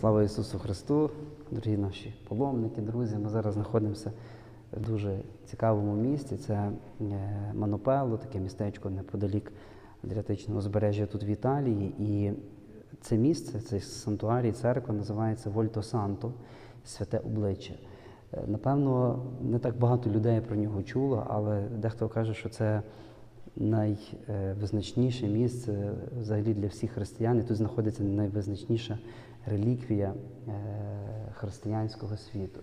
Слава Ісусу Христу, дорогі наші паломники, друзі. Ми зараз знаходимося в дуже цікавому місці. Це е, Манопело, таке містечко неподалік Адріатичного узбережжя тут в Італії. І це місце, цей санктуарій, церква називається Вольто Санто, святе обличчя. Е, Напевно, не так багато людей про нього чуло, але дехто каже, що це найвизначніше місце взагалі для всіх християн. І тут знаходиться найвизначніша реліквія е, християнського світу.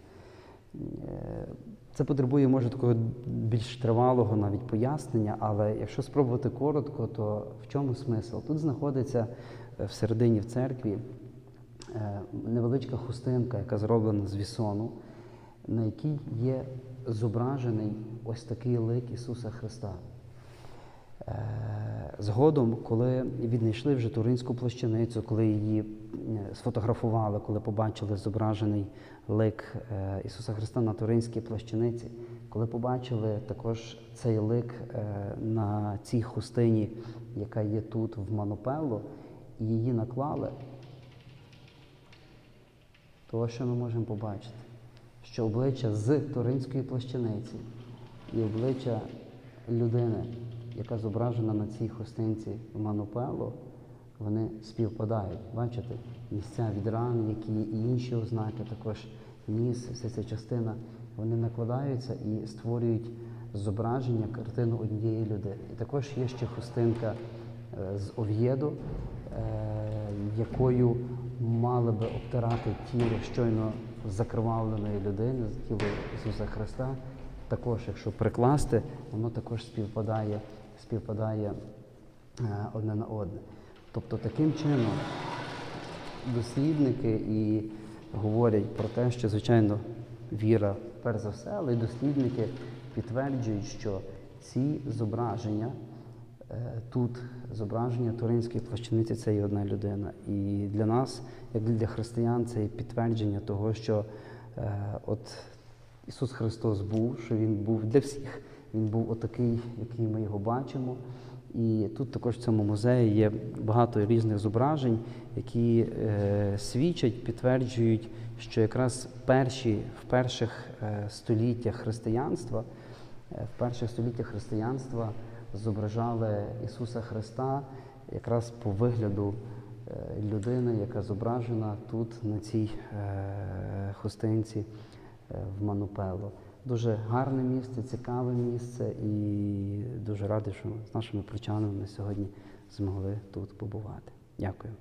Е, Це потребує, може, такого більш тривалого навіть пояснення, але якщо спробувати коротко, то в чому смисл? Тут знаходиться е, всередині в церкві невеличка хустинка, яка зроблена з вісону, на якій є зображений ось такий лик Ісуса Христа. Е, Згодом, коли віднайшли вже туринську плащаницю, коли її е, сфотографували, коли побачили зображений лик е, Ісуса Христа на туринській плащаниці, коли побачили також цей лик на цій хустині, яка є тут в Манопелло, і її наклали, то що ми можемо побачити? Що обличчя з туринської плащаниці і обличчя людини, яка зображена на цій хустинці Манупело, вони співпадають. Бачите, місця від ран, які і інші ознаки, також ніс, вся ця частина, вони накладаються і створюють зображення, картину однієї людини. І також є ще хустинка е, з Ов'єду, е, якою мали би обтирати тіло щойно закривавленої людини, тіло Ісуса Христа. Також, якщо прикласти, воно також співпадає, співпадає е, одне на одне. Тобто таким чином дослідники і говорять про те, що, звичайно, віра перш за все, але й дослідники підтверджують, що ці зображення, е, тут зображення Туринської плащаниці це є одна людина. І для нас, як для християн, це є підтвердження того, що е, от Ісус Христос був, що Він був для всіх. Він був отакий, який ми його бачимо. І тут також в цьому музеї є багато різних зображень, які е, свідчать, підтверджують, що якраз перші, в перших е, століттях християнства, е, в перших століттях християнства зображали Ісуса Христа якраз по вигляду е, людини, яка зображена тут на цій е, хустинці е, в Манупело. Дуже гарне місце, цікаве місце і дуже радий, що з нашими прочанами ми сьогодні змогли тут побувати. Дякую.